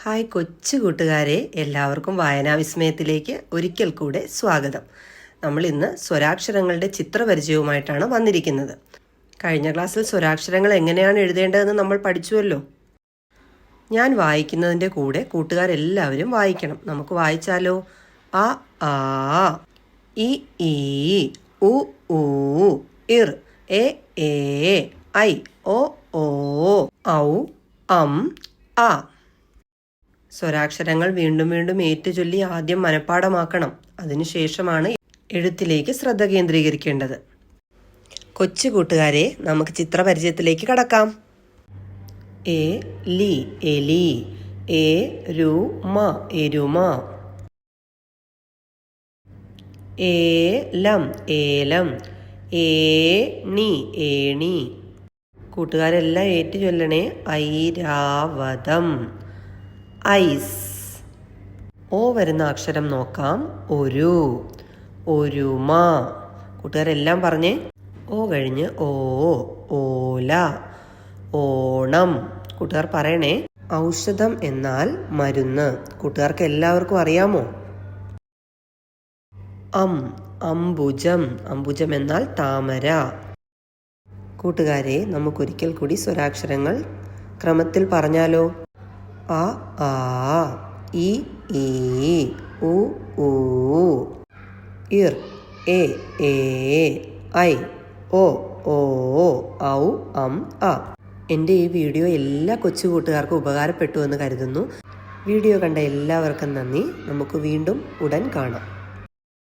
Hi കൊച്ചു കൂട്ടുകാരെ എല്ലാവർക്കും വായനാ വിസ്മയത്തിലേക്ക് ഒരിക്കൽ കൂടെ സ്വാഗതം. നമ്മൾ ഇന്ന് സ്വരാക്ഷരങ്ങളുടെ ചിത്രപരിചയവുമായിട്ടാണ് വന്നിരിക്കുന്നത്. കഴിഞ്ഞ ക്ലാസ്സിൽ സ്വരാക്ഷരങ്ങൾ എങ്ങനെയാണ് എഴുതേണ്ടതെന്ന് നമ്മൾ പഠിച്ചുവല്ലോ? ഞാൻ വായിക്കുന്നതിന്റെ കൂടെ കൂട്ടുകാരെല്ലാവരും വായിക്കണം. നമുക്ക് വായിച്ചാലോ? അ ആ ഇ ഈ ഉ ഊ ഇർ എ എ ഐ ഒ ഓ ഔ അം ആ സ്വരാക്ഷരങ്ങൾ വീണ്ടും വീണ്ടും ഏറ്റുചൊല്ലി ആദ്യം മനഃപ്പാടമാക്കണം അതിനുശേഷമാണ് എഴുത്തിലേക്ക് ശ്രദ്ധ കേന്ദ്രീകരിക്കേണ്ടത്. കൊച്ചു കൂട്ടുകാരെ നമുക്ക് ചിത്രപരിചയത്തിലേക്ക് കടക്കാം. എ ലി എലി എ രു മ എരുമ ഏലം ഏലം ഏണി ഏണി കൂട്ടുകാരെല്ലാം ഏറ്റു ചൊല്ലണേ ഐരാവതം. ഐസ്. ഓ വരുന്ന അക്ഷരം നോക്കാം. ഒരു ഒരുമ കൂട്ടുകാരെല്ലാം പറഞ്ഞേ. ഓ കഴിഞ്ഞ് ഓ ഓല ഓണം. കൂട്ടുകാർ പറയണേ. ഔഷധം എന്നാൽ മരുന്ന്. കൂട്ടുകാർക്ക് എല്ലാവർക്കും അറിയാമോ? അം അംബുജം. അംബുജം എന്നാൽ താമര. കൂട്ടുകാരെ നമുക്കൊരിക്കൽ കൂടി സ്വരാക്ഷരങ്ങൾ ക്രമത്തിൽ പറഞ്ഞാലോ? അ ആ ഇ ഈ ഉ ഊ ഇർ എ എ ഐ ഓ ഓ ഔ അം അ. എന്റെ ഈ വീഡിയോ എല്ലാ കൊച്ചു കൂട്ടുകാർക്കും ഉപകാരപ്പെട്ടു എന്ന് കരുതുന്നു. വീഡിയോ കണ്ട എല്ലാവർക്കും നന്ദി. നമുക്ക് വീണ്ടും ഉടൻ കാണാം.